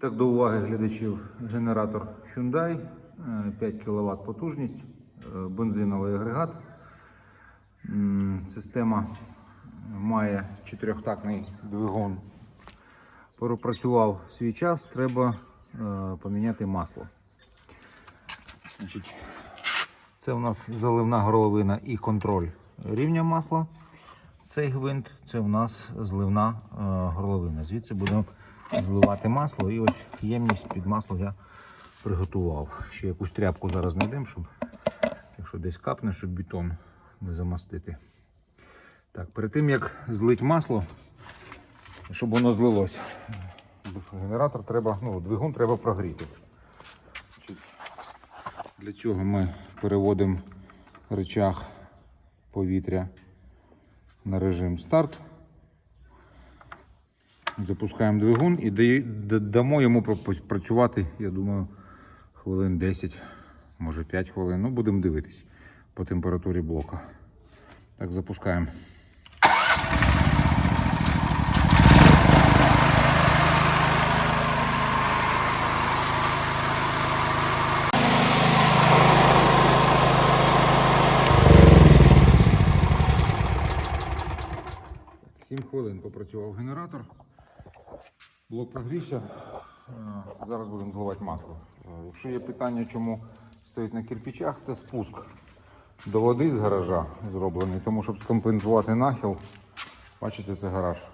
Так, до уваги глядачів генератор Hyundai, е, 5 кВт потужність, е, бензиновий агрегат. Система має чотирьохтактний двигун. Пропрацював свій час, треба е, поміняти масло. Це у нас заливна горловина і контроль рівня масла. Цей гвинт це у нас зливна е, горловина. Звідси будемо зливати масло. І ось ємність під масло я приготував. Ще якусь тряпку зараз знайдемо, щоб якщо десь капне, щоб бетон не замастити. Так, перед тим як злить масло, щоб воно злилось, генератор треба, ну, двигун треба прогріти. Для цього ми переводимо рычаг повітря на режим старт. Запускаємо двигун і дамо йому працювати, я думаю, хвилин 10, може 5 хвилин. Ну, будемо дивитись по температурі блока. Так, запускаємо. Сім хвилин попрацював генератор. Блок прогрівся. Е, Зараз будемо зливати масло. Е, Якщо є питання, чому стоїть на кирпичах, це спуск до води з гаража зроблений. Тому щоб скомпенсувати нахил, бачите, це гараж.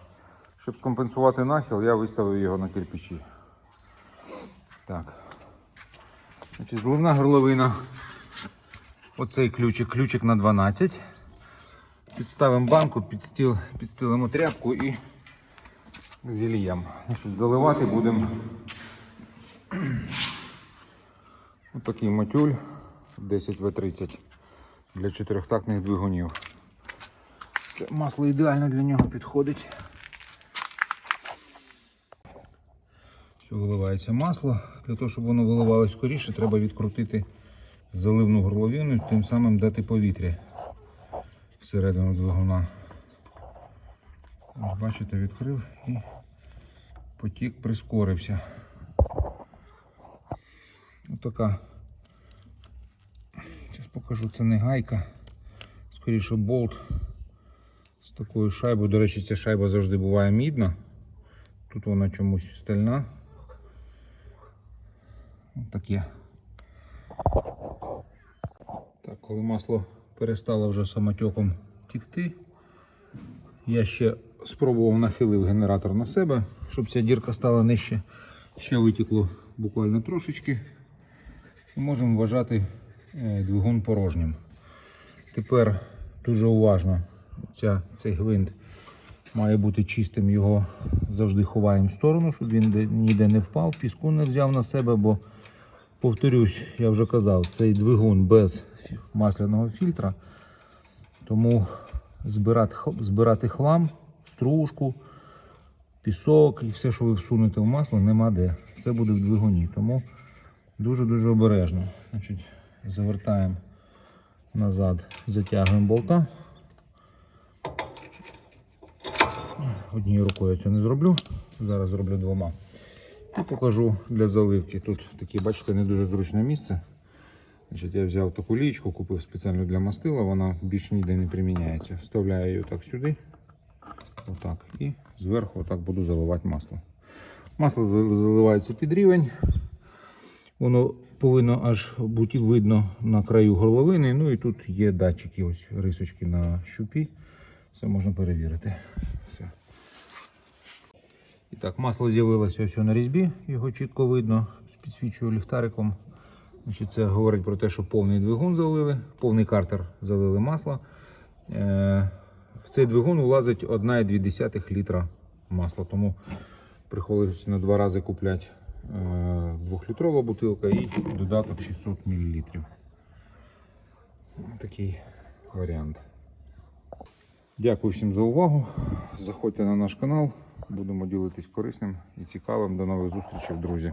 Щоб скомпенсувати нахил, я виставив його на кирпичі. Так. Значить, зливна горловина. Оцей ключик, ключик на 12. Підставимо банку, підстіл, підстелимо тряпку і Значить, заливати будемо такий матюль 10В30 для чотирьохтактних двигунів. Це масло ідеально для нього підходить. Все, виливається масло. Для того, щоб воно виливалося скоріше, треба відкрутити заливну горловину, тим самим дати повітря всередину двигуна. Бачите, відкрив і потік прискорився. Ось така. Зараз покажу, це не гайка, скоріше болт з такою шайбою. До речі, ця шайба завжди буває мідна. Тут вона чомусь стальна. Ось таке. Так, коли масло перестало вже самотеком тікти, я ще спробував нахилив генератор на себе, щоб ця дірка стала нижче. Ще витекло буквально трошечки. І можемо вважати е, двигун порожнім. Тепер дуже уважно ця, цей гвинт має бути чистим, його завжди ховаємо в сторону, щоб він ніде не впав, піску не взяв на себе, бо Повторюсь, я вже казав, цей двигун без масляного фільтра. Тому збирати хлам, стружку, пісок і все, що ви всунете в масло, нема де. Все буде в двигуні. Тому дуже-дуже обережно. Значить, завертаємо назад, затягуємо болта. Однією рукою я це не зроблю. Зараз зроблю двома. І покажу для заливки. Тут таке, бачите, не дуже зручне місце. Значить, я взяв таку лічку, купив спеціально для мастила, вона більш ніде не приміняється. Вставляю її так сюди. Отак. І зверху отак буду заливати масло. Масло заливається під рівень. Воно повинно аж бути видно на краю горловини. Ну і тут є датчики, ось рисочки на щупі. Все можна перевірити. Все. І так, масло з'явилося ось на різьбі, його чітко видно, підсвічую ліхтариком. Значить, це говорить про те, що повний двигун залили, повний картер залили масло. В цей двигун влазить 1,2 літра масла, тому приходиться на два рази купляти е, двохлітрова бутилка і додаток 600 мл. Такий варіант. Дякую всім за увагу. Заходьте на наш канал. Будемо ділитись корисним і цікавим. До нових зустрічей, друзі.